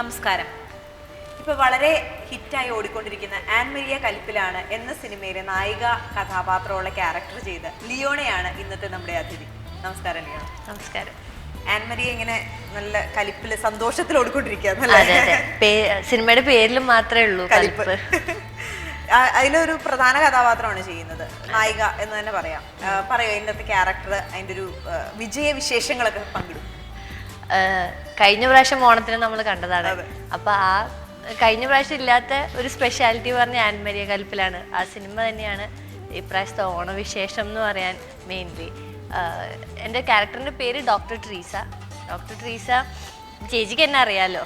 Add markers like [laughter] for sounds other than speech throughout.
നമസ്കാരം. ഇപ്പൊ വളരെ ഹിറ്റായി ഓടിക്കൊണ്ടിരിക്കുന്ന ആൻ മരിയ കലിപ്പിലാണ് എന്ന സിനിമയിലെ നായിക കഥാപാത്രമുള്ള ക്യാരക്ടർ ചെയ്ത ലിയോണയാണ് ഇന്നത്തെ നമ്മുടെ അതിഥി. നമസ്കാരം ലിയോണ നമസ്കാരം. ആൻ മരിയ ഇങ്ങനെ നല്ല കലിപ്പിൽ സന്തോഷത്തിൽ ഓടിക്കൊണ്ടിരിക്കുകയാണ് സിനിമയുടെ പേരിലും മാത്രമേ ഉള്ളൂ കലിപ്പ്. അതിലൊരു പ്രധാന കഥാപാത്രമാണ് ചെയ്യുന്നത്. നായിക എന്ന് തന്നെ പറയാം. പറയൂ അതിന്റെ ക്യാരക്ടർ അതിന്റെ ഒരു വിജയ വിശേഷങ്ങളൊക്കെ പങ്കിടും. കഴിഞ്ഞ പ്രാവശ്യം ഓണത്തിന് നമ്മൾ കണ്ടതാണ്. അപ്പൊ ആ കഴിഞ്ഞ പ്രാവശ്യം ഇല്ലാത്ത ഒരു സ്പെഷ്യാലിറ്റി പറഞ്ഞ ആൻമരിയ കൽപ്പിലാണ്. ആ സിനിമ തന്നെയാണ് ഇപ്രാവശ്യത്തെ ഓണവിശേഷം എന്ന് പറയാൻ മെയിൻലി എന്റെ ക്യാരക്ടറിന്റെ പേര് ഡോക്ടർ ട്രീസ ഡോക്ടർ ട്രീസ ചേച്ചിക്ക് എന്നെ അറിയാലോ?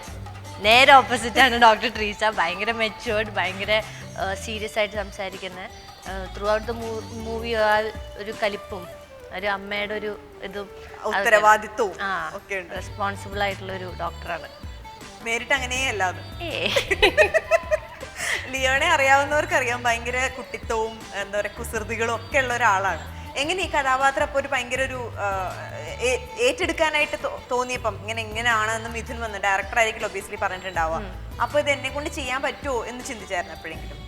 നേരെ ഓപ്പോസിറ്റ് ആണ് ഡോക്ടർ ട്രീസ ഭയങ്കര മെച്ചുവേർഡ് ഭയങ്കര സീരിയസ് ആയിട്ട് സംസാരിക്കുന്നത് ത്രൂ ഔട്ട് ദ മൂവി ആ ഒരു കലിപ്പും ഒരു അമ്മയുടെ ഒരു ഇതും ഉത്തരവാദിത്വവും ഒക്കെ ഉണ്ട്. റെസ്പോൺസിബിൾ ആയിട്ടുള്ള ഒരു ഡോക്ടറാണ് നേരിട്ട് അങ്ങനെയല്ല അത്. ലിയോനെ ലിയോണെ അറിയാവുന്നവർക്ക് അറിയാം ഭയങ്കര കുട്ടിത്തവും എന്താ പറയുക കുസൃതികളും ഒക്കെ ഉള്ള ഒരാളാണ്. എങ്ങനെ ഈ കഥാപാത്രം അപ്പോൾ ഒരു ഭയങ്കര ഒരു ഏറ്റെടുക്കാനായിട്ട് തോന്നിയപ്പം ഇങ്ങനെ എങ്ങനെയാണെന്ന് മിഥുൻ വന്ന് ഡയറക്ടർ ആയിരിക്കും ഒബിയസ്ലി പറഞ്ഞിട്ടുണ്ടാവുക. അപ്പോൾ ഇത് എന്നെ കൊണ്ട് ചെയ്യാൻ പറ്റുമോ എന്ന് ചിന്തിച്ചായിരുന്നു എപ്പോഴെങ്കിലും.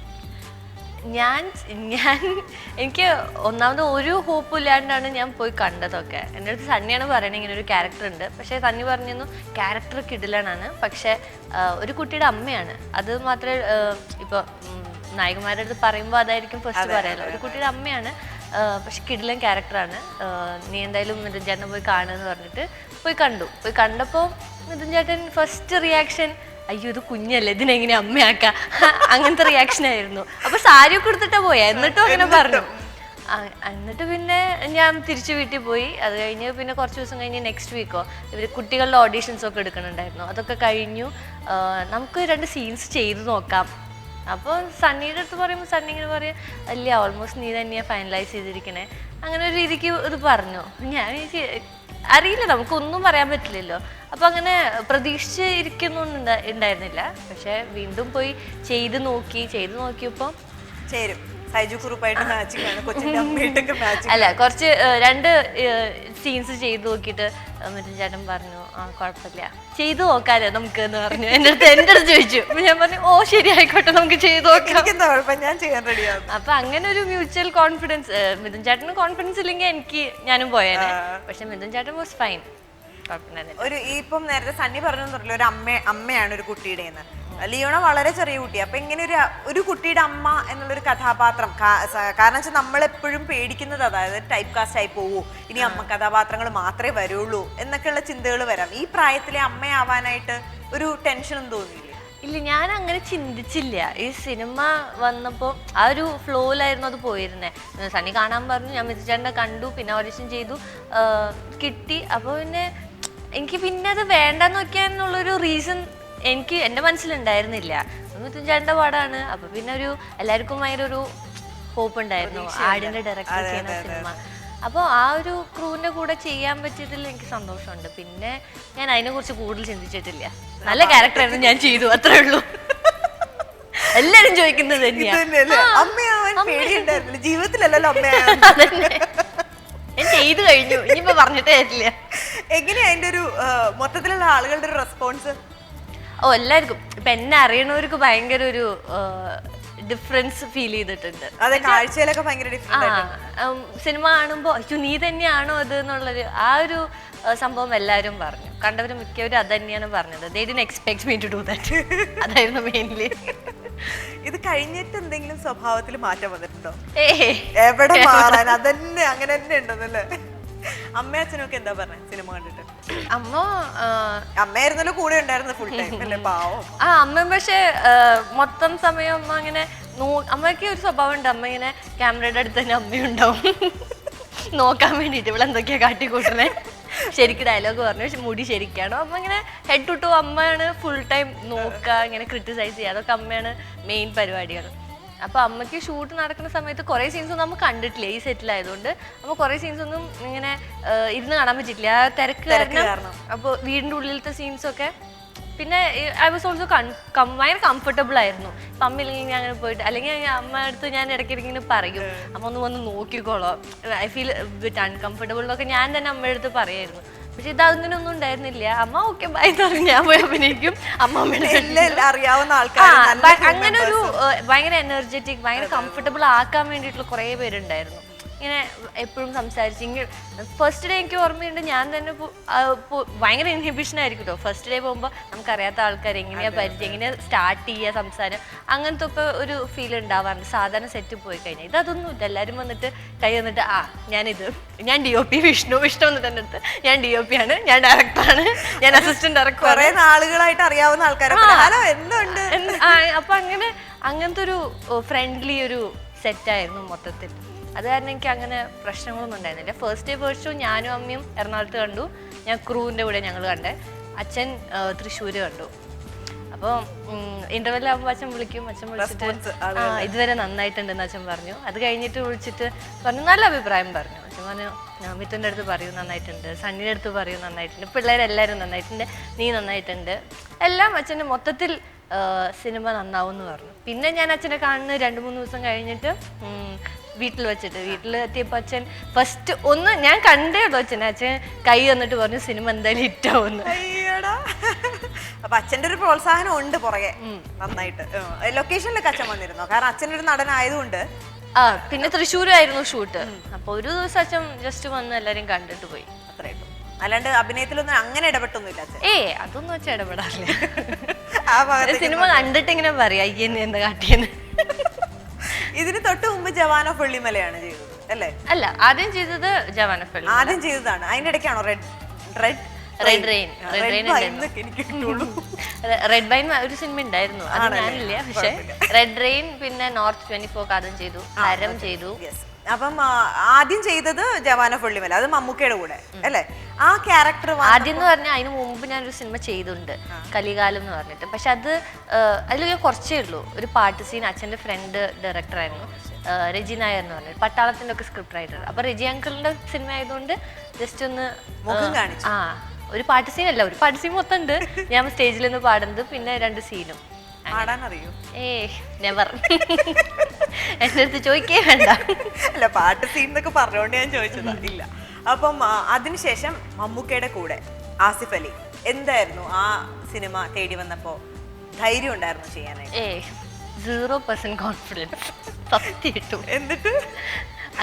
ഞാൻ ഞാൻ എനിക്ക് ഒന്നാമത് ഒരു ഹോപ്പും ഇല്ലാണ്ടാണ് ഞാൻ പോയി കണ്ടതൊക്കെ. എന്റെ അടുത്ത് സണ്ണിയാണ് പറയുന്നത് ഇങ്ങനെ ഒരു ക്യാരക്ടർ ഉണ്ട്. പക്ഷേ സണ്ണി പറഞ്ഞിരുന്നു ക്യാരക്ടർ കിടിലനാണ്. പക്ഷേ ഒരു കുട്ടിയുടെ അമ്മയാണ്. അത് മാത്രമേ ഇപ്പോൾ നായകന്മാരുടെ അടുത്ത് പറയുമ്പോൾ അതായിരിക്കും ഫസ്റ്റ് പറയാലോ ഒരു കുട്ടിയുടെ അമ്മയാണ് പക്ഷെ കിടിലൻ ക്യാരക്ടറാണ് നീ എന്തായാലും മിഥുൻ ചേട്ടനെ പോയി കാണുമെന്ന് പറഞ്ഞിട്ട് പോയി കണ്ടു. പോയി കണ്ടപ്പോൾ മിഥുൻ ചേട്ടൻ ഫസ്റ്റ് റിയാക്ഷൻ അയ്യോ ഇത് കുഞ്ഞല്ലേ ഇതിനെങ്ങനെ അമ്മയാക്ക? അങ്ങനത്തെ റിയാക്ഷൻ ആയിരുന്നു. അപ്പൊ സാരി ഒക്കെ എടുത്തിട്ടാ പോയാ? എന്നിട്ടും അങ്ങനെ പറഞ്ഞു. എന്നിട്ട് പിന്നെ ഞാൻ തിരിച്ചു വീട്ടിൽ പോയി. അത് കഴിഞ്ഞ് പിന്നെ കുറച്ച് ദിവസം കഴിഞ്ഞ് നെക്സ്റ്റ് വീക്കോ ഇവർ കുട്ടികളുടെ ഓഡീഷൻസ് ഒക്കെ എടുക്കുന്നുണ്ടായിരുന്നു അതൊക്കെ കഴിഞ്ഞു. നമുക്ക് രണ്ട് സീൻസ് ചെയ്ത് നോക്കാം. അപ്പോൾ സണ്ണിയുടെ അടുത്ത് പറയുമ്പോൾ സണ്ണി ഇങ്ങനെ പറയും അല്ല ഓൾമോസ്റ്റ് നീ തന്നെയാണ് ഫൈനലൈസ് ചെയ്തിരിക്കണേ. അങ്ങനെ ഒരു രീതിക്ക് ഇത് പറഞ്ഞു. ഞാൻ അറിയില്ല നമുക്കൊന്നും പറയാൻ പറ്റില്ലല്ലോ. അപ്പൊ അങ്ങനെ പ്രതീക്ഷിച്ച് ഇരിക്കുന്നൊന്നും ഉണ്ടായിരുന്നില്ല പക്ഷെ വീണ്ടും പോയി ചെയ്ത് നോക്കി ചെയ്ത് നോക്കിയപ്പോൾ ചേരും. സൈജു കുറുപ്പായിട്ട് മാച്ചിങ് ആണ് കൊച്ചിന്റെ അമ്മയായിട്ടൊക്കെ മാച്ചിങ് അല്ല കുറച്ച് രണ്ട് സീൻസ് ചെയ്ത് നോക്കിയിട്ട് മറ്റേ ചേട്ടൻ പറഞ്ഞു ആ കുഴപ്പമില്ല. ചെയ്തു നോക്കാലോ നമുക്ക് എന്ന് പറഞ്ഞു. എന്റെ അടുത്ത് എന്റെ അടുത്ത് ചോദിച്ചു. അപ്പൊ ഞാൻ പറഞ്ഞു ഓ ശരി ആയിക്കോട്ടെ നമുക്ക് ചെയ്തു നോക്കാം. എനിക്കെന്താ കുഴപ്പം? ഞാൻ ചെയ്യാൻ റെഡിയാണ് അപ്പൊ അങ്ങനെ ഒരു മ്യൂച്വൽ കോൺഫിഡൻസ് മിഥുൻ ചേട്ടന് കോൺഫിഡൻസ് ഇല്ലെങ്കിൽ എനിക്ക് ഞാനും പോയേനെ. പക്ഷെ മിഥുൻ ചേട്ടൻ വാസ് ഫൈൻ ഒരു ഇപ്പം നേരത്തെ സണ്ണി പറഞ്ഞു ഒരു അമ്മ അമ്മയാണ് ഒരു കുട്ടിയുടെ എന്ന് ലിയോണ വളരെ ചെറിയ കുട്ടി അപ്പൊ ഇങ്ങനെ ഒരു ഒരു കുട്ടിയുടെ അമ്മ എന്നുള്ളൊരു കഥാപാത്രം കാരണം വെച്ചാൽ നമ്മൾ എപ്പോഴും പേടിക്കുന്നത് അതായത് ടൈപ്പ് കാസ്റ്റ് ആയി പോവോ. ഇനി അമ്മ കഥാപാത്രങ്ങൾ മാത്രമേ വരുള്ളൂ എന്നൊക്കെയുള്ള ചിന്തകൾ വരാം. ഈ പ്രായത്തിലെ അമ്മയാവാനായിട്ട് ഒരു ടെൻഷനും തോന്നിയില്ല? ഇല്ല ഞാൻ അങ്ങനെ ചിന്തിച്ചില്ല. ഈ സിനിമ വന്നപ്പോൾ ആ ഒരു ഫ്ലോയിലായിരുന്നു അത് പോയിരുന്നത് സണ്ണി കാണാൻ പറഞ്ഞു ഞാൻ മിഥുചേട്ടനെ കണ്ടു പിന്നെ ഓഡിഷൻ ചെയ്തു. കിട്ടി. അപ്പോൾ പിന്നെ എനിക്ക് പിന്നെ അത് വേണ്ടെന്ന് വെക്കാനുള്ളൊരു റീസൺ എനിക്ക് എന്റെ മനസ്സിലുണ്ടായിരുന്നില്ല. മിഥുൻ ചേട്ടന്റെ പാടാണ്. അപ്പോൾ പിന്നെ ഒരു എല്ലാവർക്കും ഭയങ്കര ഒരു ഹോപ്പ് ഉണ്ടായിരുന്നു. ആടിന്റെ ഡയറക്ടർ ചെയ്യുന്ന സിനിമ അപ്പോൾ ആ ഒരു ക്രൂവിന്റെ കൂടെ ചെയ്യാൻ പറ്റിയതിൽ എനിക്ക് സന്തോഷമുണ്ട്. പിന്നെ ഞാൻ അതിനെക്കുറിച്ച് കൂടുതൽ ചിന്തിച്ചിട്ടില്ല. നല്ല ക്യാരക്ടറായിരുന്നു ഞാൻ ചെയ്തു അത്രേ ഉള്ളൂ. എല്ലാരും ചോദിക്കുന്നത് ഇത് തന്നെയാ. തന്നെയല്ലേ? അമ്മയാവാൻ പേടിയുണ്ടായിരുന്നില്ല. ജീവിതത്തിലല്ലല്ലോ അമ്മ. ഞാൻ ചെയ്തു കഴിഞ്ഞു. ഇനിയിപ്പോ പറഞ്ഞിട്ടേ തരില്ല എങ്ങനെയാ അതിന്റെ ഒരു മൊത്തത്തിലുള്ള ആളുകളുടെ ഒരു റെസ്പോൺസ് ഓ എല്ലാവർക്കും. ഇപ്പൊ എന്നെ അറിയണവർക്ക് ഭയങ്കര ഒരു ഡിഫറൻസ് ഫീൽ ചെയ്തിട്ടുണ്ട്. അതെ കാഴ്ചയിലൊക്കെ ഭയങ്കര ആ ഡിഫറെന്റ് ഉം, സിനിമ കാണുമ്പോൾ അയ്യോ നീ തന്നെയാണോ അത് എന്നുള്ളൊരു ആ ഒരു ആ, സംഭവം എല്ലാവരും പറഞ്ഞു. കണ്ടവര് മിക്കവരും അത് തന്നെയാണ് പറഞ്ഞത്. They didn't expect me to do that അതായിരുന്നു മെയിൻലി ഇത് കഴിഞ്ഞിട്ട് എന്തെങ്കിലും സ്വഭാവത്തിൽ മാറ്റം വന്നിട്ടുണ്ടോ? ഏ എവിടെ മാറാൻ? അതന്നെ അങ്ങനെ തന്നെ ഉണ്ടെന്നല്ലേ? അമ്മ അച്ഛനൊക്കെ എന്താ പറഞ്ഞ സിനിമ കണ്ടിട്ട്? അമ്മ അമ്മയായിരുന്നല്ലോ കൂടെ ഉണ്ടായിരുന്നു ഫുൾ ടൈം അല്ലേ? പാവം. ആ അമ്മ പക്ഷേ മൊത്തം സമയം അമ്മ അങ്ങനെ അമ്മയ്ക്ക് ഒരു സ്വഭാവം ഉണ്ട് അമ്മ ഇങ്ങനെ ക്യാമറയുടെ അടുത്ത് തന്നെ അമ്മയുണ്ടാവും നോക്കാൻ വേണ്ടിയിട്ട് ഇവിടെ എന്തൊക്കെയാ കാട്ടിക്കൂട്ടണേ ശരിക്ക് ഡയലോഗ് പറഞ്ഞു. പക്ഷെ മുടി ശരിക്കാണോ. അമ്മ ഇങ്ങനെ ഹെഡ് ടു ടു അമ്മയാണ് ഫുൾ ടൈം നോക്കുക ഇങ്ങനെ ക്രിട്ടിസൈസ് ചെയ്യുക അതൊക്കെ അമ്മയാണ് മെയിൻ പരിപാടികൾ. അപ്പൊ അമ്മയ്ക്ക് ഷൂട്ട് നടക്കുന്ന സമയത്ത് കുറേ സീൻസ് ഒന്നും നമ്മൾ കണ്ടിട്ടില്ല ഈ സെറ്റിലായതുകൊണ്ട് അപ്പോൾ കുറേ സീൻസ് ഒന്നും ഇങ്ങനെ ഇരുന്ന് കാണാൻ പറ്റില്ല ആ തിരക്ക് കാരണം അപ്പൊ അപ്പോൾ വീടിന്റെ ഉള്ളിലത്തെ സീൻസ് ഒക്കെ പിന്നെ ഐ വാസ് ഓൾസോ ഭയങ്കര കംഫർട്ടബിൾ ആയിരുന്നു. ഇപ്പം അമ്മ ഇല്ലെങ്കിൽ ഞാൻ അങ്ങനെ പോയിട്ട് അല്ലെങ്കിൽ അമ്മ അടുത്ത് ഞാൻ ഇടയ്ക്കിടയ്ക്ക് ഇങ്ങനെ പറയും. അമ്മ ഒന്ന് വന്ന് നോക്കിക്കോളോ. ഐ ഫീൽ ബിറ്റ് അൺകംഫർട്ടബിൾ എന്നൊക്കെ ഞാൻ തന്നെ അമ്മയുടെ അടുത്ത് പറയായിരുന്നു. പക്ഷെ ഇത് അങ്ങനെയൊന്നും ഉണ്ടായിരുന്നില്ല. അമ്മ ഓക്കെ ബൈ പറഞ്ഞു ഞാൻ പോയി അഭിനയിക്കും. അമ്മ അറിയാവുന്ന ആൾക്കാർ അങ്ങനെ ഒരു ഭയങ്കര എനർജറ്റിക് ഭയങ്കര കംഫർട്ടബിൾ ആക്കാൻ വേണ്ടിയിട്ടുള്ള കുറേ പേരുണ്ടായിരുന്നു. ഇങ്ങനെ എപ്പോഴും സംസാരിച്ച് ഇങ്ങനെ ഫസ്റ്റ് ഡേ എനിക്ക് ഓർമ്മയുണ്ട് ഞാൻ തന്നെ ഭയങ്കര ഇൻഹിബിഷൻ ആയിരിക്കും കേട്ടോ ഫസ്റ്റ് ഡേ പോകുമ്പോൾ നമുക്കറിയാത്ത ആൾക്കാർ എങ്ങനെയാ പരിചയം എങ്ങനെയാ സ്റ്റാർട്ട് ചെയ്യുക സംസാരം അങ്ങനത്തെ ഒക്കെ ഒരു ഫീൽ ഉണ്ടാവാറുണ്ട്. സാധാരണ സെറ്റ് പോയി കഴിഞ്ഞാൽ ഇതൊന്നും ഇല്ല. എല്ലാവരും വന്നിട്ട് കൈ വന്നിട്ട് ആ ഞാനിത് ഞാൻ D O P Vishnu Vishnu വന്നിട്ട് എന്റെ അടുത്ത്. ഞാൻ ഡി ഒ പി ആണ് ഞാൻ ഡയറക്ടറാണ് ഞാൻ അസിസ്റ്റന്റ് ഡയറക്ടർ കുറെ നാളുകളായിട്ട് അറിയാവുന്ന ആൾക്കാരെ ഹലോ എന്തുണ്ട്? എന്ത്- അപ്പൊ അങ്ങനെ അങ്ങനത്തെ ഒരു ഫ്രണ്ട്ലി ഒരു സെറ്റായിരുന്നു മൊത്തത്തിൽ. അത് കാരണം എനിക്ക് അങ്ങനെ പ്രശ്നങ്ങളൊന്നും ഉണ്ടായിരുന്നില്ല. ഫസ്റ്റ് ഡേ ഫസ്റ്റ് ഷോ ഞാനും അമ്മയും എറണാകുളത്ത് കണ്ടു. ഞാൻ ക്രൂവിന്റെ കൂടെ ഞങ്ങൾ കണ്ടേ. അച്ഛൻ തൃശ്ശൂർ കണ്ടു. അപ്പോൾ ഇന്റർവെൽ ആകുമ്പോൾ അച്ഛൻ വിളിക്കും. അച്ഛൻ വിളിച്ചിട്ട് ആ ഇതുവരെ നന്നായിട്ടുണ്ടെന്ന് അച്ഛൻ പറഞ്ഞു. അത് കഴിഞ്ഞിട്ട് വിളിച്ചിട്ട് പറഞ്ഞു നല്ല അഭിപ്രായം പറഞ്ഞു. അച്ഛൻ പറഞ്ഞു മിത്തുന്റെ അടുത്ത് പറയൂ നന്നായിട്ടുണ്ട്. സണ്ണിയുടെ അടുത്ത് പറയൂ നന്നായിട്ടുണ്ട്. പിള്ളേരെല്ലാവരും നന്നായിട്ടുണ്ട്. നീ നന്നായിട്ടുണ്ട്. എല്ലാം അച്ഛന്റെ മൊത്തത്തിൽ സിനിമ നന്നാവും എന്ന് പറഞ്ഞു. പിന്നെ ഞാൻ അച്ഛനെ കാണുന്ന രണ്ട് മൂന്ന് ദിവസം കഴിഞ്ഞിട്ട് വീട്ടിൽ വെച്ചിട്ട്. വീട്ടിൽ എത്തിയപ്പോൾ അച്ഛൻ ഫസ്റ്റ് ഒന്ന് ഞാൻ കണ്ടേ ഉള്ളൂ അച്ഛൻ അച്ഛൻ കൈ വന്നിട്ട് പറഞ്ഞു സിനിമ എന്തായാലും ഹിറ്റാവുന്നു അപ്പൊ അച്ഛന്റെ ഒരു പ്രോത്സാഹനം ഉണ്ട് പുറകെ. നന്നായിട്ട്. ലൊക്കേഷനിലൊക്കെ അച്ഛൻ വന്നിരുന്നു? കാരണം അച്ഛനൊരു നടനായതുകൊണ്ട്. ആ പിന്നെ തൃശ്ശൂരായിരുന്നു ഷൂട്ട്. അപ്പൊ ഒരു ദിവസം അച്ഛൻ ജസ്റ്റ് വന്ന് എല്ലാരും കണ്ടിട്ട് പോയി. അത്രേ അല്ലാണ്ട് അഭിനയത്തിലൊന്നും അങ്ങനെ ഇടപെട്ടൊന്നുമില്ല ഏ അതൊന്നും വെച്ചാൽ ഇടപെടാറില്ല. സിനിമ കണ്ടിട്ട് ഇങ്ങനെ പറയാ അയ്യെന്ന് എന്താ കാട്ടിയെന്ന്? ഇതിന് തൊട്ട് മുമ്പ് ജവാനോ വെള്ളിമലയാണ് ചെയ്തത് അല്ലേ? അല്ല ആദ്യം ചെയ്തത് ജവാനപ്പള്ളി ആദ്യം ചെയ്തതാണ്. അതിന്റെ ഇടയ്ക്കാണോ red red red rain red rain എന്നൊക്കെ എനിക്ക് കിട്ടുള്ളൂ. [laughs] റെഡ് ബൈൻ ഒരു സിനിമ ഉണ്ടായിരുന്നു. അത് ഞാനില്ല പക്ഷെ റെഡ് റെയിൻ പിന്നെ നോർത്ത് ട്വന്റി ഫോർ ആദ്യം ചെയ്തു. ഹരം ചെയ്തു. അപ്പം ആ, ആദ്യം ചെയ്തത് ജവാന പുള്ളിമല അത് മമ്മൂക്കയുടെ കൂടെ അല്ലേ? ആ ക്യാരക്ടർ ആദ്യം എന്ന് പറഞ്ഞാൽ അതിന് മുമ്പ് ഞാനൊരു സിനിമ ചെയ്തിട്ടുണ്ട് കലികാലം എന്ന് പറഞ്ഞിട്ട്. പക്ഷെ അത് അതിൽ ഞാൻ കുറച്ചേ ഉള്ളൂ. ഒരു പാട്ട് സീൻ അച്ഛന്റെ ഫ്രണ്ട് ഡയറക്ടറായിരുന്നു രജി നായർ എന്ന് പറഞ്ഞിട്ട് പട്ടാളത്തിന്റെ ഒക്കെ സ്ക്രിപ്റ്റ് റൈറ്റർ അപ്പൊ രജി അങ്കിളിന്റെ സിനിമ ആയതുകൊണ്ട് ജസ്റ്റ് ഒന്ന് മുഖം കാണിച്ചു. ആ ഒരു പാട്ട് സീൻ അല്ല ഒരു പാട്ട് സീൻ മൊത്തം ഉണ്ട്. ഞാൻ സ്റ്റേജിൽ നിന്ന് പാടുന്നത് പിന്നെ രണ്ട് സീനും പാടാൻ അറിയോ ഏ നെവർ എന്റെ അടുത്ത് ചോദിക്കേ വേണ്ട. അല്ല പാട്ട് സീൻ എന്നൊക്കെ പറഞ്ഞുകൊണ്ട് ഞാൻ ചോദിച്ചതാ. ഇല്ല. അപ്പം അതിനുശേഷം മമ്മൂക്കയുടെ കൂടെ ആസിഫ് അലി എന്തായിരുന്നു ആ സിനിമ തേടി വന്നപ്പോ ധൈര്യം ഉണ്ടായിരുന്നു ചെയ്യാനായിട്ട്? ഏ സീറോ പെർസെന്റ് കോൺഫിഡൻസ് സത്യമായിട്ടും എന്നിട്ട്?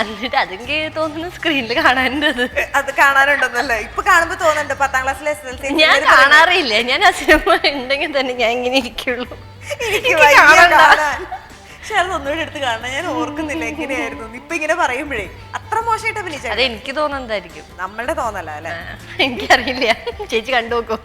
എന്നിട്ട് അതെനിക്ക് തോന്നുന്നു സ്ക്രീനിൽ കാണാനുണ്ട് അത് കാണാനുണ്ടെന്നല്ലേ? ഇപ്പൊ കാണുമ്പോ തോന്നുന്നുണ്ട് പത്താം ക്ലാസ്സിലെ എസ് എൽ സി ഞാൻ കാണാറില്ല. ഞാൻ ആ സിനിമ ഉണ്ടെങ്കിൽ തന്നെ ഞാൻ ഇങ്ങനെ ഇരിക്കുള്ളൂ. പക്ഷെ അത് ഒന്നുകൂടെ എടുത്ത് കാണാൻ ഞാൻ ഓർക്കുന്നില്ല എങ്ങനെയായിരുന്നു. ഇപ്പൊ ഇങ്ങനെ പറയുമ്പോഴേ അത്ര മോശമായിട്ട് അഭിനയിച്ച. അത് എനിക്ക് തോന്നുന്നതായിരിക്കും. നമ്മളുടെ തോന്നല അല്ലെ? എനിക്കറിയില്ല. ചേച്ചി കണ്ടു നോക്കൂ.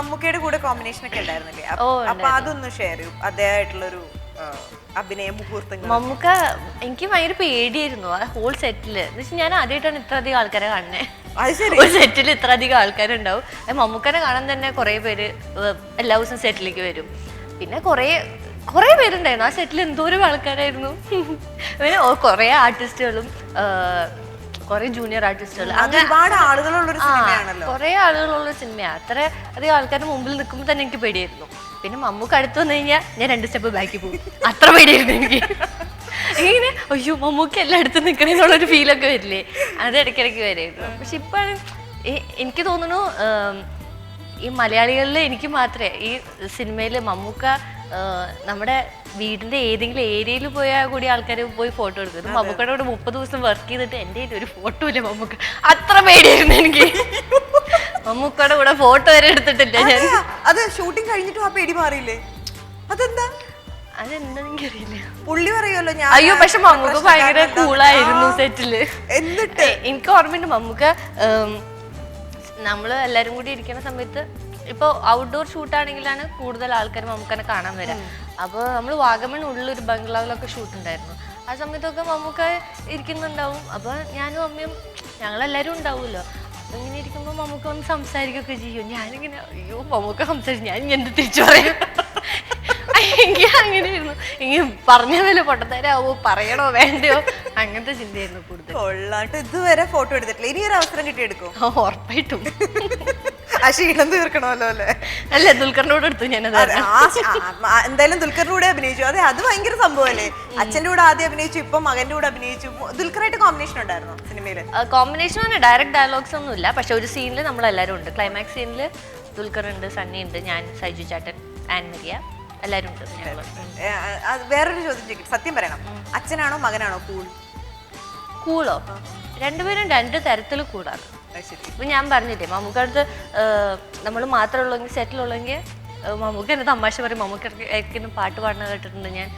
മമ്മൂക്കയുടെ കൂടെ കോമ്പിനേഷൻ ഒക്കെ ഉണ്ടായിരുന്നില്ലേ? അപ്പ- ഓ, അപ്പൊ അതൊന്ന് ഷെയർ ചെയ്യും. അദ്ദേഹമായിട്ടുള്ളൊരു ആ, അഭിനയ മുഹൂർത്തങ്ങൾ. മമ്മൂക്ക എനിക്ക് ഭയങ്കര പേടിയായിരുന്നു. ആ ഹോൾ സെറ്റിൽ എന്ന് വെച്ചാൽ ഞാൻ ആദ്യമായിട്ടാണ് ഇത്ര അധികം ആൾക്കാരെ കാണുന്നത് അത് ശരി. ഒരു സെറ്റിൽ ഇത്ര അധികം ആൾക്കാരുണ്ടാവും. അത് മമ്മൂക്കനെ കാണാൻ തന്നെ കുറേ പേര് ഏർ എല്ലാ ദിവസവും സെറ്റിലേക്ക് വരും. പിന്നെ കുറേ കുറേ പേരുണ്ടായിരുന്നു. ആ സെറ്റിൽ എന്തോരം ആൾക്കാരായിരുന്നു. [laughs] പിന്നെ ഓ- കുറേ ആർട്ടിസ്റ്റുകളും കുറേ ജൂനിയർ ആർട്ടിസ്റ്റുകൾ ഒരുപാട് ആളുകളുള്ള സിനിമയാണല്ലോ. കുറേ ആളുകളുള്ള സിനിമയാണ് അത്ര അധികം ആൾക്കാരുടെ മുമ്പിൽ നിൽക്കുമ്പോൾ തന്നെ എനിക്ക് പേടിയായിരുന്നു. പിന്നെ മമ്മൂക്ക് അടുത്ത് വന്നു കഴിഞ്ഞാൽ ഞാൻ രണ്ട് സ്റ്റെപ്പ് ബാക്കി പോകും. അത്ര പേടിയായിരുന്നു എനിക്ക്. ഇങ്ങനെ അയ്യോ മമ്മൂക്ക് എല്ലായിടത്തും നിൽക്കണേ എന്നുള്ളൊരു ഫീലൊക്കെ വരില്ലേ? അത് ഇടയ്ക്കിടയ്ക്ക് വരായിരുന്നു പക്ഷെ ഇപ്പം എനിക്ക് തോന്നുന്നു ഈ മലയാളികളിൽ എനിക്ക് മാത്രമേ ഈ സിനിമയിൽ മമ്മൂക്ക നമ്മുടെ വീടിന്റെ ഏതെങ്കിലും ഏരിയയിൽ പോയാൽ കൂടി ആൾക്കാർ പോയി ഫോട്ടോ എടുക്കും. ഇത് മമ്മൂക്കയുടെ കൂടെ മുപ്പത് ദിവസം വർക്ക് ചെയ്തിട്ട് എന്റെ ഒരു ഫോട്ടോ ഇല്ല മമ്മൂക്ക. അത്ര പേടിയായിരുന്നു എനിക്ക്. മമ്മൂക്കയുടെ കൂടെ ഫോട്ടോ വരെ എടുത്തിട്ടില്ല ഞാൻ. അത് ഷൂട്ടിംഗ് കഴിഞ്ഞിട്ട് ആ പേടി മാറിയില്ലേ? അതെന്താ? പുള്ളി പറയുമല്ലോ ഞാൻ അയ്യോ പക്ഷെ മമ്മൂക്ക ഭയങ്കര കൂളായിരുന്നു സെറ്റിൽ എന്നിട്ട്? എനിക്ക് ഓർമ്മയുണ്ട് മമ്മൂക്ക നമ്മൾ എല്ലാരും കൂടി ഇരിക്കുന്ന സമയത്ത് ഇപ്പോൾ ഔട്ട്ഡോർ ഷൂട്ടാണെങ്കിലാണ് കൂടുതൽ ആൾക്കാർ മമ്മൂക്കനെ കാണാൻ വരാം. അപ്പോൾ നമ്മൾ വാഗമൺ ഉള്ളൊരു ബംഗ്ലാവിലൊക്കെ ഷൂട്ട് ഉണ്ടായിരുന്നു. ആ സമയത്തൊക്കെ മമ്മൂക്ക ഇരിക്കുന്നുണ്ടാവും. അപ്പോൾ ഞാനും അമ്മയും ഞങ്ങളെല്ലാവരും ഉണ്ടാവുമല്ലോ. അപ്പോൾ ഇങ്ങനെ ഇരിക്കുമ്പോൾ മമ്മൂക്ക ഒന്ന് സംസാരിക്കുകയൊക്കെ ചെയ്യും. ഞാനിങ്ങനെ അയ്യോ മമ്മൂക്ക സംസാരിച്ചു ഞാൻ ഇനി എന്ത് തിരിച്ചു പറയും? എനിക്ക് അങ്ങനെയായിരുന്നു ഇങ്ങനെ പറഞ്ഞ പോലെ പൊട്ടത്തരാവോ പറയണോ വേണ്ടയോ അങ്ങനത്തെ ചിന്തയായിരുന്നു കൂടുതൽ കൊള്ളാട്ട് ഇതുവരെ ഫോട്ടോ എടുത്തിട്ടില്ല. ഇനി ഒരു അവസരം കിട്ടിയെടുക്കും. ഉറപ്പായിട്ടും. ആ ക്ഷീണം തീർക്കണമല്ലോ അല്ലേ? അല്ല ദുൽഖറിനോട് എടുത്തു ഞാൻ എന്തായാലും ദുൽഖറിന്റെ കൂടെ അഭിനയിച്ചു. അതെ അത് ഭയങ്കര സംഭവമല്ലേ? അച്ഛന്റെ കൂടെ ആദ്യം അഭിനയിച്ചു ഇപ്പൊ മകന്റെ കൂടെ അഭിനയിച്ചു. ദുൽഖറായിട്ട് കോമ്പിനേഷൻ ഉണ്ടായിരുന്നു സിനിമയിൽ? കോമ്പിനേഷൻ ആണ്. ഡയറക്റ്റ് ഡയലോഗ്സ് ഒന്നും ഇല്ല. പക്ഷെ ഒരു സീനിൽ നമ്മൾ എല്ലാവരും ഉണ്ട്. ക്ലൈമാക്സ് സീനിൽ ദുൽഖർ ഉണ്ട് സണ്ണി ഉണ്ട് ഞാൻ സൈജു ചാട്ടൻ ആൻ മരിയ എല്ലാവരും ഉണ്ട്. വേറൊരു ചോദ്യം ചോദിക്കും. സത്യം പറയണം. അച്ഛനാണോ മകനാണോ കൂൾ? കൂളോ? രണ്ടുപേരും രണ്ട് തരത്തിൽ കൂടാണ് ശരി ഇപ്പൊ ഞാൻ പറഞ്ഞില്ലേ മമ്മൂക്കടുത്ത് നമ്മൾ മാത്രമേ ഉള്ളെങ്കിൽ സെറ്റിലുള്ളെങ്കിൽ മമ്മൂക്ക എന്നെ തമാശ പറയും. മമ്മൂക്കിന് പാട്ട് പാടുന്ന കേട്ടിട്ടുണ്ട് ഞാൻ.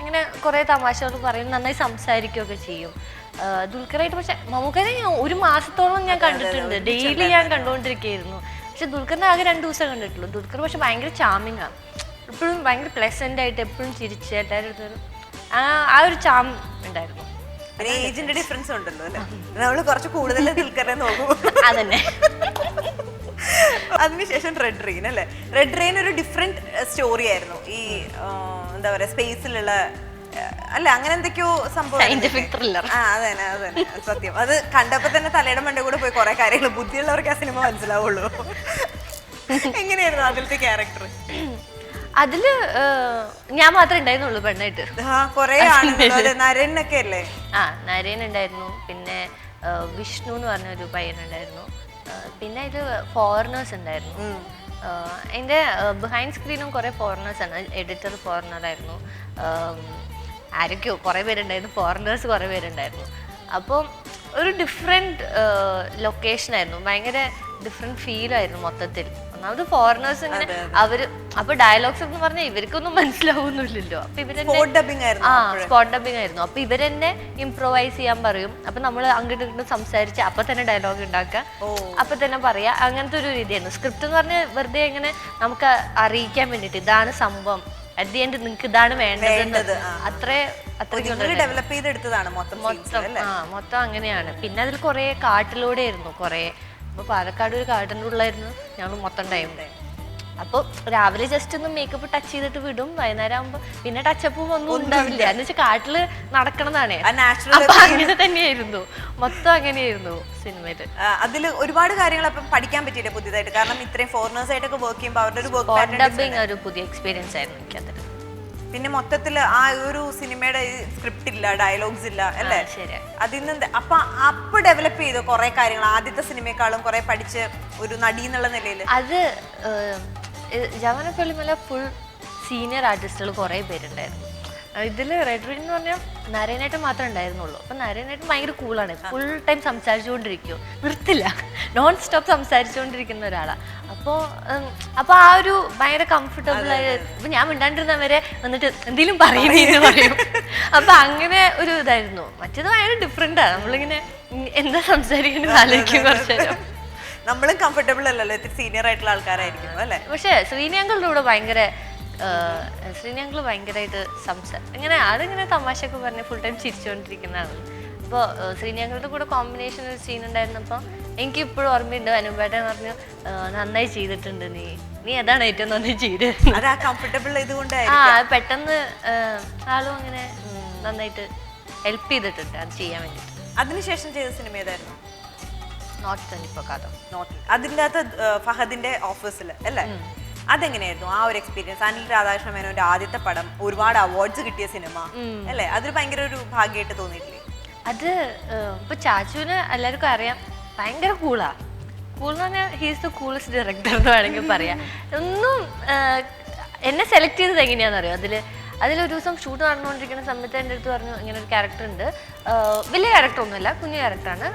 ഇങ്ങനെ കുറേ തമാശകൾ പറയും നന്നായി സംസാരിക്കുകയൊക്കെ ചെയ്യും. ദുൽഖറായിട്ട് പക്ഷെ മമ്മൂക്കനെ ഒരു മാസത്തോളം ഞാൻ കണ്ടിട്ടുണ്ട്. ഡെയിലി ഞാൻ കണ്ടുകൊണ്ടിരിക്കുകയായിരുന്നു പക്ഷെ ദുൽഖറിനെ ആകെ രണ്ട് ദിവസം കണ്ടിട്ടുള്ളൂ. ദുൽഖർ പക്ഷെ ഭയങ്കര ചാമിങ് ആണ് എപ്പോഴും ഭയങ്കര പ്ലസന്റ് ആയിട്ട് എപ്പോഴും ചിരിച്ച് എല്ലാവരും ആ ഒരു ചാം ഉണ്ടായിരുന്നു. ഏജിന്റെ ഡിഫറൻസ് ഉണ്ടല്ലോ അല്ലെ? നമ്മൾ കുറച്ച് കൂടുതൽ ദുൽഖറിനെ നോക്കും. അതന്നെ. അതിനുശേഷം റെഡ് റെയിൻ അല്ലെ? റെഡ് റെയിൻ ഒരു ഡിഫറെന്റ് സ്റ്റോറി ആയിരുന്നു. ഈ എന്താ പറയാ സ്പേസിലുള്ള അല്ല അങ്ങനെ എന്തൊക്കെയോ സംഭവം ആ സത്യം. അത് കണ്ടപ്പോ തന്നെ തലയുടെ മണ്ട കൂടെ പോയി കുറെ കാര്യങ്ങൾ ബുദ്ധിയുള്ളവർക്ക് ആ സിനിമ മനസ്സിലാവുള്ളൂ. എങ്ങനെയായിരുന്നു അതിലത്തെ ക്യാരക്ടർ അതിൽ ഞാൻ മാത്രമേ ഉണ്ടായിരുന്നുള്ളൂ പെണ്ണായിട്ട്. കൊറേ ആണ് നരനൊക്കെ അല്ലേ? ആ നരേൻ ഉണ്ടായിരുന്നു. പിന്നെ വിഷ്ണു എന്ന് പറഞ്ഞ ഒരു പയ്യനുണ്ടായിരുന്നു ഉണ്ടായിരുന്നു പിന്നെ ഇത് ഫോറിനേഴ്സ് ഉണ്ടായിരുന്നു. അതിന്റെ ബിഹൈൻഡ് സ്ക്രീനും കുറേ ഫോറിനേഴ്സ് ആണ്. എഡിറ്റർ ഫോറിനറായിരുന്നു ആരൊക്കെയോ കുറേ പേരുണ്ടായിരുന്നു. ഫോറിനേഴ്സ് കുറേ പേരുണ്ടായിരുന്നു. അപ്പം ഒരു ഡിഫറെന്റ് ലൊക്കേഷൻ ആയിരുന്നു. ഭയങ്കര ഡിഫറെന്റ് ഫീലായിരുന്നു മൊത്തത്തിൽ. ഒന്നാമത് ഫോറിനേഴ്സ് ഇങ്ങനെ അവർ അപ്പൊ ഡയലോഗ്സ് എന്ന് പറഞ്ഞാൽ ഇവർക്കൊന്നും മനസ്സിലാവുന്നില്ലല്ലോ. അപ്പൊ ഇവരെന്നെ ആ സ്പോട്ട് ഡബിങ് ആയിരുന്നു. അപ്പൊ ഇവരെന്നെ ഇംപ്രൊവൈസ് ചെയ്യാൻ പറയും. അപ്പൊ നമ്മൾ അങ്ങോട്ടും ഇങ്ങോട്ടും സംസാരിച്ച് അപ്പൊ തന്നെ ഡയലോഗ് ഉണ്ടാക്കുക. അപ്പൊ തന്നെ പറയാ. അങ്ങനത്തെ ഒരു രീതിയായിരുന്നു. സ്ക്രിപ്റ്റ് എന്ന് പറഞ്ഞാൽ വെറുതെ ഇങ്ങനെ നമുക്ക് അറിയിക്കാൻ വേണ്ടിട്ട് ഇതാണ് സംഭവം. അറ്റ് ദി എൻഡ് നിങ്ങൾക്ക് ഇതാണ് വേണ്ടത് അത്രേ ഡെവലപ്പ് ചെയ്തെടുത്തതാണ് മൊത്തം മൊത്തം അങ്ങനെയാണ്. പിന്നെ അതിൽ കുറെ കാട്ടിലൂടെ ആയിരുന്നു കുറെ. ഇപ്പൊ പാലക്കാട് ഒരു കാട്ടിന്റെ ഉള്ളായിരുന്നു. ഞങ്ങൾ മൊത്തം ടൈം അപ്പോൾ രാവിലെ ജസ്റ്റ് ഒന്ന് മേക്കപ്പ് ടച്ച് ചെയ്തിട്ട് വിടും. വൈകുന്നേരം ആകുമ്പോൾ പിന്നെ ടച്ചപ്പ് ഒന്നും ഉണ്ടാവില്ല. എന്ന് വെച്ചാൽ കാട്ടിൽ നടക്കണതാണ്. ആ നാച്ചുറൽ അപ്പൊ അങ്ങനെ തന്നെയായിരുന്നു. മൊത്തം അങ്ങനെയായിരുന്നു സിനിമയിൽ. അതിൽ ഒരുപാട് കാര്യങ്ങൾ അപ്പം പഠിക്കാൻ പറ്റിയില്ല പുതിയതായിട്ട്. കാരണം ഇത്രയും ഫോറിനേഴ്സ് ആയിട്ടൊക്കെ വർക്ക് ചെയ്യുമ്പോൾ അവരുടെ ഒരു ഡബിങ് ഒരു പുതിയ എക്സ്പീരിയൻസ് ആയിരുന്നു എനിക്കതിൽ പിന്നെ മൊത്തത്തിൽ ആ ഒരു സിനിമയുടെ സ്ക്രിപ്റ്റ് ഇല്ല ഡയലോഗ്സ് ഇല്ല അല്ലേ? അതിൽ നിന്ന് അപ്പൊ അപ്പൊ ഡെവലപ്പ് ചെയ്തു കുറെ കാര്യങ്ങൾ? ആദ്യത്തെ സിനിമയെക്കാളും കുറെ പഠിച്ച് ഒരു നടി എന്നുള്ള നിലയിൽ അത് ജവന ഫിലിമിലെ ഫുൾ സീനിയർ ആർട്ടിസ്റ്റുകൾ കുറെ പേരുണ്ടായിരുന്നു. ഇതിൽ റെഡ് റീൻ എന്ന് പറഞ്ഞാൽ നരേനായിട്ട് മാത്രമേ ഉണ്ടായിരുന്നുള്ളൂ. അപ്പം നരേനായിട്ട് ഭയങ്കര കൂളാണ് ഫുൾ ടൈം സംസാരിച്ചുകൊണ്ടിരിക്കും. നിർത്തില്ല. നോൺ സ്റ്റോപ്പ് സംസാരിച്ചുകൊണ്ടിരിക്കുന്ന ഒരാളാണ് അപ്പോൾ അപ്പോൾ ആ ഒരു ഭയങ്കര കംഫർട്ടബിൾ ആയ ഇപ്പം ഞാൻ മിണ്ടാണ്ടിരുന്നവരെ വന്നിട്ട് എന്തെങ്കിലും പറയുന്നതെന്ന് പറയും. അപ്പം അങ്ങനെ ഒരു ഇതായിരുന്നു. മറ്റേത് ഭയങ്കര ഡിഫറെന്റാണ് നമ്മളിങ്ങനെ എന്താ സംസാരിക്കുന്നത് ആലോചിക്കും കുറച്ച് നേരം. നമ്മളും കംഫർട്ടബിൾ അല്ലല്ലോ. ഇത്തിരി സീനിയർ ആയിട്ടുള്ള ആൾക്കാരായിരിക്കും അല്ലേ? പക്ഷേ ശ്രീനിയങ്കളുടെ കൂടെ ഭയങ്കര ശ്രീനിയങ്കൾ ഭയങ്കരമായിട്ട് സംസാ ഇങ്ങനെ അതിങ്ങനെ തമാശയൊക്കെ പറഞ്ഞ് ഫുൾ ടൈം ചിരിച്ചുകൊണ്ടിരിക്കുന്നതാണ് അപ്പോൾ ശ്രീനിയങ്കളുടെ കൂടെ കോമ്പിനേഷൻ ഒരു സീൻ ഉണ്ടായിരുന്നപ്പോൾ എനിക്ക് ഇപ്പോഴും ഓർമ്മയുണ്ട് അനുപേട്ടൻ പറഞ്ഞു നന്നായി ചെയ്തിട്ടുണ്ട് നീ. നീ അതാണ് ഏറ്റവും നന്നായി ചെയ്ത് അത് ആ കംഫർട്ടബിൾ ആ പെട്ടെന്ന് ആളും അങ്ങനെ നന്നായിട്ട് ഹെൽപ്പ് ചെയ്തിട്ടുണ്ട്. അത് ചെയ്യാൻ വേണ്ടിയിട്ട്. അതിനുശേഷം ചെയ്ത സിനിമ ഏതായിരുന്നു? നോട്ട് നോട്ടിൽ അതിന്റെ അകത്ത് ഫഹദിന്റെ ഓഫീസിൽ അല്ലേ? അതെങ്ങനെയായിരുന്നു ആ ഒരു എക്സ്പീരിയൻസ് അനിൽ രാധാകൃഷ്ണ മേനോന്റെ ആദ്യത്തെ പടം ഒരുപാട് അവാർഡ്സ് കിട്ടിയ സിനിമ അല്ലേ? അതൊരു ഭയങ്കര ഒരു ഭാഗ്യമായിട്ട് തോന്നിയിട്ടില്ലേ? അത് ഇപ്പൊ ചാച്ചുവിന് എല്ലാവർക്കും അറിയാം ഭയങ്കര കൂളാ കൂൾ എന്ന് പറഞ്ഞാൽ ഹീസ് ദ കൂളസ്റ്റ് ഡയറക്ടർ എന്ന് വേണമെങ്കിൽ പറയാം. [laughs] ഒന്നും എന്നെ സെലക്ട് ചെയ്തത് എങ്ങനെയാണെന്ന് അറിയാം അതിൽ അതിലൊരു ദിവസം ഷൂട്ട് നടന്നുകൊണ്ടിരിക്കുന്ന സമയത്ത് എന്റെ അടുത്ത് പറഞ്ഞു ഇങ്ങനെ ഒരു ക്യാരക്ടർ ഉണ്ട്. വലിയ ക്യാരക്ടർ ഒന്നുമില്ല കുഞ്ഞു ക്യാരക്ടറാണ്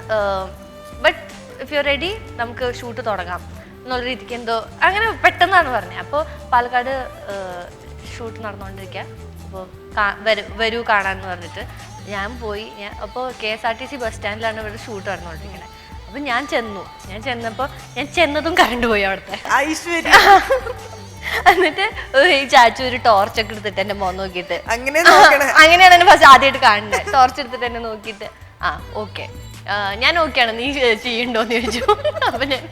ബട്ട് ഇഫ് യു റെഡി നമുക്ക് ഷൂട്ട് തുടങ്ങാം. എന്നുള്ള രീതിക്ക് എന്തോ അങ്ങനെ പെട്ടെന്നാണ് പറഞ്ഞത്. അപ്പോൾ പാലക്കാട് ഷൂട്ട് നടന്നുകൊണ്ടിരിക്കുക അപ്പോൾ വരൂ കാണാമെന്ന് പറഞ്ഞിട്ട്. ഞാൻ പോയി ഞാൻ അപ്പോൾ K S R T C bus സ്റ്റാൻഡിലാണ് ഇവിടെ ഷൂട്ട് നടന്നുകൊണ്ടിരിക്കുന്നത് അപ്പം ഞാൻ ചെന്നു. ഞാൻ ചെന്നപ്പോൾ ഞാൻ ചെന്നതും കറണ്ട് പോയി അവിടുത്തെ. ഐശ്വര്യ. [laughs] എന്നിട്ട് ഈ ചാച്ചു ഒരു ടോർച്ച് ഒക്കെ എടുത്തിട്ട് എന്റെ മോൻ നോക്കിയിട്ട്. അങ്ങനെ നോക്കണേ. [laughs] അങ്ങനെയാണ് എന്നെ ഫസ്റ്റ് ആദ്യമായിട്ട് കാണുന്നത് ടോർച്ച് എടുത്തിട്ട് എന്നെ നോക്കിയിട്ട്. ആ ഓക്കെ ഞാൻ ഓക്കെയാണ് നീ ചെയ്യണ്ടോന്ന് ചോദിച്ചു. [laughs] അപ്പൊ ഞാൻ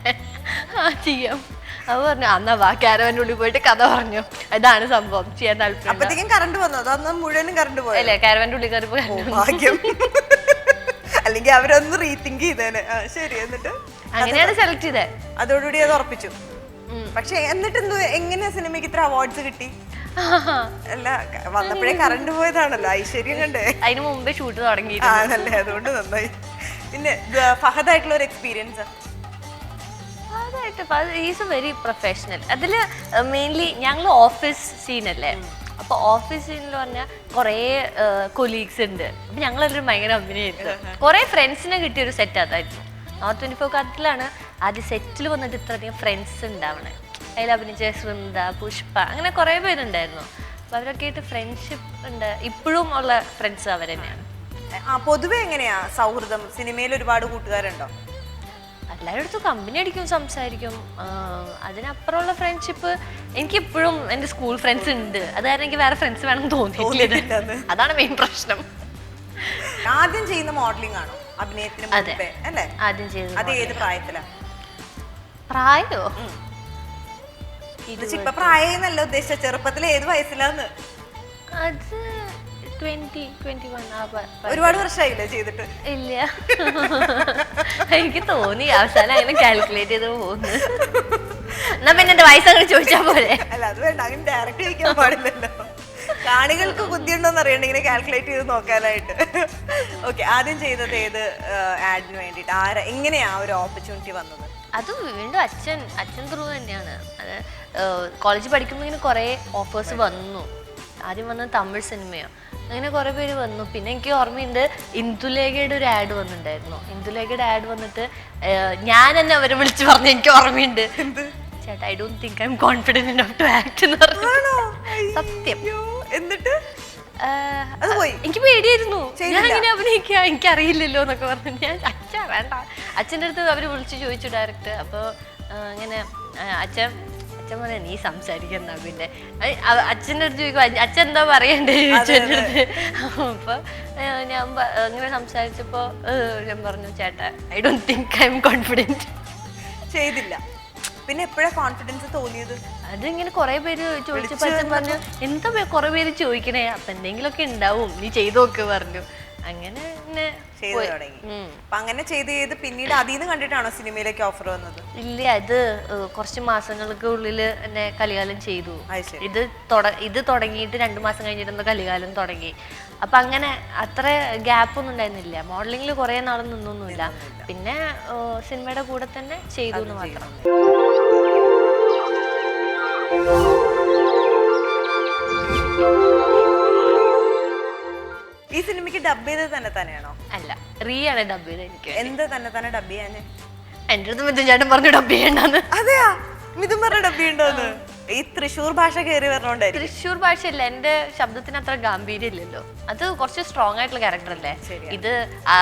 ആ ചെയ്യാം. അത് പറഞ്ഞു അന്നാ വാ കാരവന്റെ ഉള്ളിൽ പോയിട്ട് കഥ പറഞ്ഞു. ഇതാണ് സംഭവം. ചെയ്യാൻ താല്പര്യം അപ്പത്തേക്കും കറണ്ട് വന്നു. അതന്ന് മുഴുവനും കറണ്ട് പോയി? അല്ലേ കാരവന്റെ ഉള്ളിൽ കയറി പോയി. ഭാഗ്യം. അല്ലെങ്കിൽ അവരൊന്ന് റീതിങ്ക് ചെയ്തേനെ. ആ, ശരി എന്നിട്ട് അങ്ങനെയാണ് സെലക്ട് ചെയ്തത് അതോടുകൂടി അത് ഉറപ്പിച്ചു. പക്ഷെ എന്നിട്ട് എന്തോ എങ്ങനെ സിനിമയ്ക്ക് ഇത്ര അവാർഡ്സ് കിട്ടി? അല്ല ക- വന്നപ്പോഴേ കറണ്ട് പോയതാണല്ലോ. ഐശ്വര്യം കണ്ടേ. അതിന് മുമ്പേ ഷൂട്ട് തുടങ്ങി ആണല്ലേ അതുകൊണ്ട് നന്നായി. പിന്നെ ഫഹദായിട്ടുള്ള ഒരു എക്സ്പീരിയൻസ് അതായിട്ട് ഈസ് വെരി പ്രൊഫഷണൽ അതിൽ മെയിൻലി ഞങ്ങൾ ഓഫീസ് സീനല്ലേ അപ്പോൾ ഓഫീസ് സീനിൽ പറഞ്ഞാൽ കുറേ കൊലീഗ്സ് ഉണ്ട് അപ്പം ഞങ്ങളെല്ലാവരും ഭയങ്കര അഭിനയിച്ചു കുറേ ഫ്രണ്ട്സിനെ കിട്ടിയ ഒരു സെറ്റ് അതായിരുന്നു. നോർത്ത് ട്വന്റി ഫോർ കാർട്ടിലാണ് ആദ്യം സെറ്റിൽ വന്നിട്ട് ഇത്രയധികം ഫ്രണ്ട്സ് ഉണ്ടാവണേ അതിൽ അഭിനയിച്ച ശൃന്ദ പുഷ്പ അങ്ങനെ കുറേ പേരുണ്ടായിരുന്നു. അപ്പോൾ അവരൊക്കെ ആയിട്ട് ഫ്രണ്ട്ഷിപ്പ് ഉണ്ട് ഇപ്പോഴും ഉള്ള ഫ്രണ്ട്സ് അവർ തന്നെയാണ് പൊതുവെ എങ്ങനെയാ സൗഹൃദം? സിനിമയിൽ ഒരുപാട് കൂട്ടുകാരുണ്ടോ? എല്ലാവരുടെ അടുത്തും കമ്പനി അടിക്കും സംസാരിക്കും. അതിനപ്പുറമുള്ള ഫ്രണ്ട്ഷിപ്പ് എനിക്ക് ഇപ്പോഴും എന്റെ സ്കൂൾ ഫ്രണ്ട്സ് ഉണ്ട്. അത് കാരണം എനിക്ക് വേറെ ഫ്രണ്ട്സ് വേണം തോന്നിയിട്ടില്ല. അതാണ് മെയിൻ പ്രശ്നം. ആദ്യം ചെയ്യുന്ന മോഡലിംഗ് ആണോ? അഭിനയത്തിന് അതെ. അല്ലേ? ആദ്യം ചെയ്തത് അത് ഏത് പ്രായത്തിലാ? പ്രായോ? ഇത് ഇപ്പൊ പ്രായം എന്നല്ല ഉദ്ദേശിച്ച ചെറുപ്പത്തിൽ ഏത് വയസ്സിലാന്ന്? അത് ട്വന്റി ട്വന്റി വൺ ഒരുപാട് വർഷമായില്ലേ ചെയ്തിട്ട്? ഇല്ല. എനിക്ക് തോന്നി. അവസാനം അങ്ങനെ കാൽക്കുലേറ്റ് ചെയ്ത് പോകുന്നു എന്നാ പിന്നെ എന്റെ വയസ്സ് അങ്ങനെ ചോദിച്ചാ പോലെ അല്ല അത് വേണ്ട. അങ്ങനെ ഡയറക്റ്റ് ചോദിക്കാൻ പാടില്ലല്ലോ. കാണികൾക്ക് ബുദ്ധിയുണ്ടോന്ന് അറിയണ്ട. ഇങ്ങനെ കാൽക്കുലേറ്റ് ചെയ്ത് നോക്കാനായിട്ട്. ഓക്കെ ആദ്യം ചെയ്തത് ഏത് ആഡിന് വേണ്ടിട്ട് ആരാ എങ്ങനെയാ ഒരു ഓപ്പർച്യൂണിറ്റി വന്നത്? അത് വീണ്ടും അച്ഛൻ അച്ഛൻ ത്രൂ തന്നെയാണ്. അത് കോളേജിൽ പഠിക്കുമ്പോൾ ഇങ്ങനെ കുറേ ഓഫേഴ്സ് വന്നു. ആദ്യം വന്നത് തമിഴ് സിനിമയാണ് അങ്ങനെ കുറേ പേര് വന്നു. പിന്നെ എനിക്ക് ഓർമ്മയുണ്ട് ഇന്ദുലേഖയുടെ ഒരു ആഡ് വന്നിട്ടുണ്ടായിരുന്നു. ഇന്ദുലേഖയുടെ ആഡ് വന്നിട്ട് ഞാൻ തന്നെ അവരെ വിളിച്ച് പറഞ്ഞു. എനിക്ക് ഓർമ്മയുണ്ട്. ചേട്ടാ I don't think I am confident enough to act എന്ന് പറഞ്ഞു. സത്യം. എന്നിട്ട്? എനിക്ക് പേടിയായിരുന്നു. ഞാൻ അഭിനയിക്കുക എനിക്ക് അറിയില്ലല്ലോ എന്നൊക്കെ പറഞ്ഞു. ഞാൻ അച്ഛ വേണ്ട. അച്ഛന്റെ അടുത്ത് അവർ വിളിച്ച് ചോദിച്ചു ഡയറക്റ്റ് അപ്പോൾ ഇങ്ങനെ അച്ഛൻ അച്ഛൻ പറയാ നീ സംസാരിക്കുന്ന പിന്നെ. അച്ഛന്റെ അടുത്ത് ചോദിക്കും "അച്ഛ- അച്ഛൻ എന്താ പറയണ്ടേ? ചോദിച്ചു അപ്പൊ അടുത്ത് അപ്പോൾ ഞാൻ അങ്ങനെ സംസാരിച്ചപ്പോൾ ഞാൻ പറഞ്ഞു ചേട്ടാ I don't think I am confident ചെയ്തില്ല. പിന്നെ എപ്പോഴാ കോൺഫിഡൻസ് തോന്നിയത്? അതിങ്ങനെ കുറെ പേര് ചോദിച്ചപ്പോ അച്ഛൻ പറഞ്ഞു എന്താ കുറെ പേര് ചോദിക്കണേ? അപ്പൊ എന്തെങ്കിലുമൊക്കെ ഉണ്ടാവും നീ ചെയ്തു നോക്ക് പറഞ്ഞു. അങ്ങനെ പിന്നെ ചെയ്തു പോയി. തുടങ്ങി. ഉം. അപ്പൊ അങ്ങനെ ചെയ്ത് ചെയ്ത് പിന്നീട് അതിൽ നിന്ന് കണ്ടിട്ടാണോ സിനിമയിലേക്ക് ഓഫർ വന്നത്? ഇല്ല ഇത് ഏഹ്, കുറച്ച് മാസങ്ങൾക്ക് ഉള്ളിൽ എന്നെ കലികാലം ചെയ്തു. അത് ശരി. ഇത് തുട- ഇത് തുടങ്ങിയിട്ട് രണ്ടു മാസം കഴിഞ്ഞിരുന്ന കലികാലം തുടങ്ങി. അപ്പൊ അങ്ങനെ അത്ര ഗ്യാപ്പ് ഒന്നും ഉണ്ടായിരുന്നില്ല. മോഡലിംഗിൽ കുറെ നാൾ നിന്നൊന്നുമില്ല. പിന്നെ ഏഹ്, സിനിമയുടെ കൂടെ തന്നെ ചെയ്തു എന്ന് മാത്രം. ഈ സിനിമയ്ക്ക് ഡബ് ചെയ്തത് തന്നെ തന്നെയാണോ? അല്ല റീ ആണ് ഡബ് ചെയ്ത് എനിക്ക് എന്ത് തന്നെ തന്നെ ഡബ് ചെയ്യാന് എന്റെ അടുത്ത് മിഥുൻ ചേട്ടൻ പറഞ്ഞു ഡബ് ചെയ്യണ്ടെന്ന്. അതെയാ? മിഥുൻ പറഞ്ഞ ഡബ് ചെയ്യണ്ടോന്ന്. ഈ തൃശ്ശൂർ ഭാഷ കയറി വരണോണ്ടായിരിക്കും. തൃശ്ശൂർ ഭാഷയല്ല എന്റെ ശബ്ദത്തിന് അത്ര ഗാംഭീര്യം ഇല്ലല്ലോ. അത് കുറച്ച് സ്ട്രോങ് ആയിട്ടുള്ള ക്യാരക്ടർ അല്ലേ? ഇത് ആ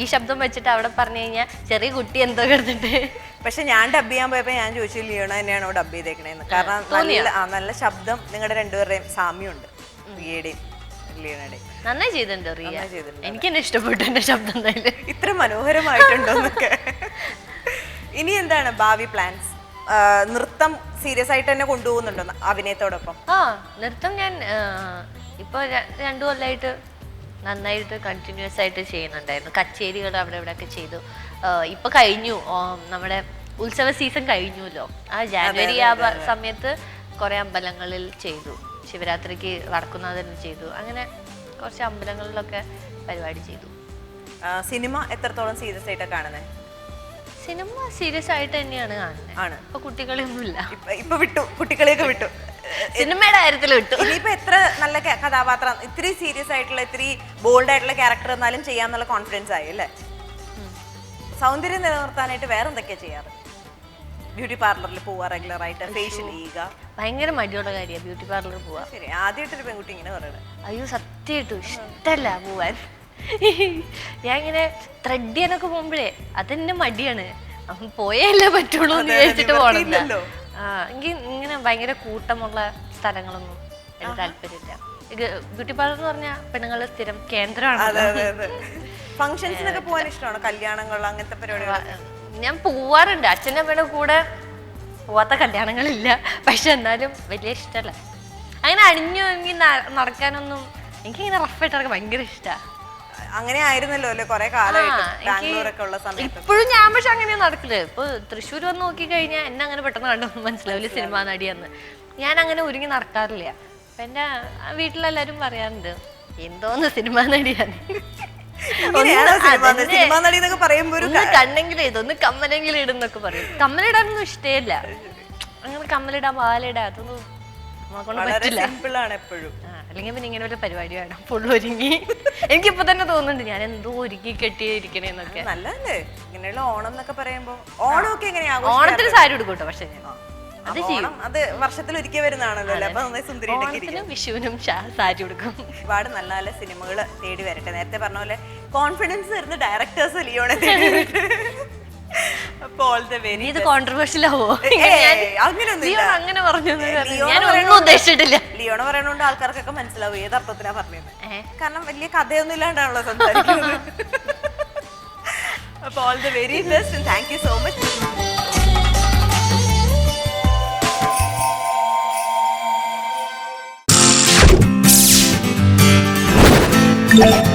ഈ ശബ്ദം വെച്ചിട്ട് അവിടെ പറഞ്ഞു കഴിഞ്ഞാൽ ചെറിയ കുട്ടി എന്തോ കിടന്നിട്ട്. പക്ഷെ ഞാൻ ഡബ് ചെയ്യാൻ പോയപ്പോ ഞാൻ ചോദിച്ചു ലിയോണ തന്നെയാണോ ഡബ് ചെയ്തേക്കണേന്ന്? കാരണം നല്ല നല്ല ശബ്ദം നിങ്ങളുടെ രണ്ടുപേരുടെയും സാമ്യമുണ്ട്. റിയയുടെയും ലിയോണയുടെയും നന്നായി ചെയ്തിട്ടുണ്ട് റിയ. എനിക്ക് തന്നെ ഇഷ്ടപ്പെട്ടു എന്റെ ശബ്ദം എന്തായാലും ഇത്ര മനോഹരമായിട്ടുണ്ടോന്നൊക്കെ. ഇനി എന്താണ് ഭാവി പ്ലാൻസ് നൃത്തം സീരിയസ് ആയിട്ട് തന്നെ കൊണ്ടുപോകുന്നുണ്ടോ അഭിനയത്തോടൊപ്പം? ആ നൃത്തം ഞാൻ ഇപ്പൊ രണ്ടു കൊല്ലമായിട്ട് നന്നായിട്ട് കണ്ടിന്യൂസ് ആയിട്ട് ചെയ്യുന്നുണ്ടായിരുന്നു. കച്ചേരികൾ അവിടെ ഇവിടെ ഒക്കെ ചെയ്തു ഇപ്പൊ കഴിഞ്ഞു. നമ്മുടെ ഉത്സവ സീസൺ കഴിഞ്ഞുല്ലോ. ആ ജാനുവരി ആ സമയത്ത് കുറെ അമ്പലങ്ങളിൽ ചെയ്തു. ശിവരാത്രിക്ക് വടക്കുന്നാഥൻ ചെയ്തു. അങ്ങനെ കുറച്ച് അമ്പലങ്ങളിലൊക്കെ പരിപാടി ചെയ്തു. സിനിമ എത്രത്തോളം സീരിയസ് ആയിട്ടാണ് കാണുന്നത് സിനിമ സീരിയസ് ആയിട്ട് തന്നെയാണ് കാണുന്നത് ആണ്. ഇപ്പൊ കുട്ടികളെയൊന്നുമില്ല. ഇപ്പൊ ഇപ്പൊ വിട്ടു. കുട്ടികളെയൊക്കെ വിട്ടു. [laughs] സിനിമയുടെ കാര്യത്തിൽ വിട്ടു. ഇനിയിപ്പോ എത്ര നല്ല കഥാപാത്രം ഇത്തിരി സീരിയസ് ആയിട്ടുള്ള ഇത്തിരി ബോൾഡ് ആയിട്ടുള്ള ക്യാരക്ടർ എന്നാലും ചെയ്യാന്നുള്ള കോൺഫിഡൻസ് ആയി അല്ലേ? സൗന്ദര്യം നിലനിർത്താനായിട്ട് വേറെ എന്തൊക്കെയാ ചെയ്യാറ്? ബ്യൂട്ടി പാർലറിൽ പോവാ റെഗുലർ ആയിട്ട് ഫേഷ്യൽ ചെയ്യുക. ഭയങ്കര മടിയുള്ള കാര്യമാണ് ബ്യൂട്ടി പാർലറിൽ പോവാ. ശരി ആദ്യമായിട്ടൊരു പെൺകുട്ടി ഇങ്ങനെ പറയണത് അയ്യോ സത്യമായിട്ടും ഇഷ്ടമല്ല പോവാൻ. ഞാൻ ഇങ്ങനെ ത്രെഡ് ചെയ്യാനൊക്കെ പോകുമ്പോഴേ അതെന്നെ മടിയാണ്. അപ്പം പോയല്ലേ പറ്റുള്ളൂ എന്ന് വിചാരിച്ചിട്ട് പോകണം ആ എനിക്ക് ഇങ്ങനെ ഭയങ്കര കൂട്ടമുള്ള സ്ഥലങ്ങളൊന്നും എനിക്ക് താല്പര്യമില്ല. ബ്യൂട്ടി പാർലർ എന്ന് പറഞ്ഞാൽ പെണ്ണുങ്ങളുടെ സ്ഥിരം കേന്ദ്രമാണ് [laughs] ഫംഗ്ഷൻസിനൊക്കെ പോകാൻ ഇഷ്ടമാണ്? കല്യാണങ്ങൾ അങ്ങനത്തെ പരിപാടികൾ ഞാൻ പോവാറുണ്ട്. അച്ഛന്റെ അമ്മയുടെ കൂടെ പോവാത്ത കല്യാണങ്ങളില്ല. പക്ഷെ എന്നാലും വലിയ ഇഷ്ടമല്ല അങ്ങനെ അണിഞ്ഞു ഇങ്ങി നടക്കാനൊന്നും എനിക്കിങ്ങനെ റഫായിട്ട് നടക്കാൻ ഭയങ്കര ഇഷ്ടമാണ് അങ്ങനെ ആയിരുന്നല്ലോ അല്ലേ? കൊറേ കാലമായിട്ട് സമയത്ത് ഇപ്പോഴും ഞാൻ പക്ഷെ അങ്ങനെ നടക്കില്ല ഇപ്പൊ തൃശ്ശൂർ വന്ന് നോക്കി കഴിഞ്ഞാൽ എന്നെ അങ്ങനെ പെട്ടെന്ന് കണ്ടു. [laughs] മനസ്സിലാവില്ല സിനിമാ നടിയെന്ന്. ഞാൻ അങ്ങനെ ഒരുങ്ങി നടക്കാറില്ല. അപ്പൊ എന്റെ വീട്ടിലെല്ലാരും പറയാറുണ്ട് എന്തോന്ന് സിനിമാ നടിയാണ് സിനിമ നടി? എന്നൊക്കെ പറയുമ്പോ ഒരു ഒന്ന് കണ്ണെങ്കിലും ഇതൊന്ന് കമ്മലെങ്കിലും ഇടുന്നൊക്കെ പറയും. കമ്മലിടാനൊന്നും ഇഷ്ടമില്ല അങ്ങനെ കമ്മലിടാൻ പാലിടാ അതൊന്നും അല്ലെങ്കിൽ പിന്നെ ഇങ്ങനെ ഒരു പരിപാടി വേണം. ഫുൾ ഒരുങ്ങി. എനിക്കിപ്പോ തന്നെ തോന്നുന്നുണ്ട് ഞാൻ എന്തോ ഒരുക്കി കെട്ടിയിരിക്കണേന്നൊക്കെ. നല്ലതല്ലേ? ഇങ്ങനെയുള്ള ഓണം എന്നൊക്കെ പറയുമ്പോ ഓണമൊക്കെ എങ്ങനെയാ? ഓണത്തിന് സാരി എടുക്കൂട്ടോ കേട്ടോ പക്ഷെ ഞാൻ. അത് ചെയ്യും. ഓണം അത് വർഷത്തിൽ ഒരിക്കൽ വരുന്നതാണല്ലോ അപ്പൊ നന്നായി സുന്ദരിയിട്ടൊക്കെ വിഷുവിനും സാരി കൊടുക്കും ഒരുപാട് നല്ല നല്ല സിനിമകൾ തേടി വരട്ടെ. നേരത്തെ പറഞ്ഞ പോലെ കോൺഫിഡൻസ് തരുന്ന ഡയറക്ടേഴ്സ് ലിയോണെ ഇത് കോൺട്രവേഴ്ഷ്യൽ ആവോ? അങ്ങനെ പറഞ്ഞു ഞാൻ ഒന്നും പറയണോണ്ട് ഉദ്ദേശിച്ചിട്ടില്ല. ലിയോണ പറയണോണ്ട് ആൾക്കാർക്കൊക്കെ മനസ്സിലാവും ഏത് അർത്ഥത്തിനാ പറഞ്ഞത് കാരണം വലിയ കഥയൊന്നും ഇല്ലാണ്ടാണല്ലോ സംസാരിക്കുന്നത്. [laughs] അപ്പൊ all the very best thank you so much Yeah.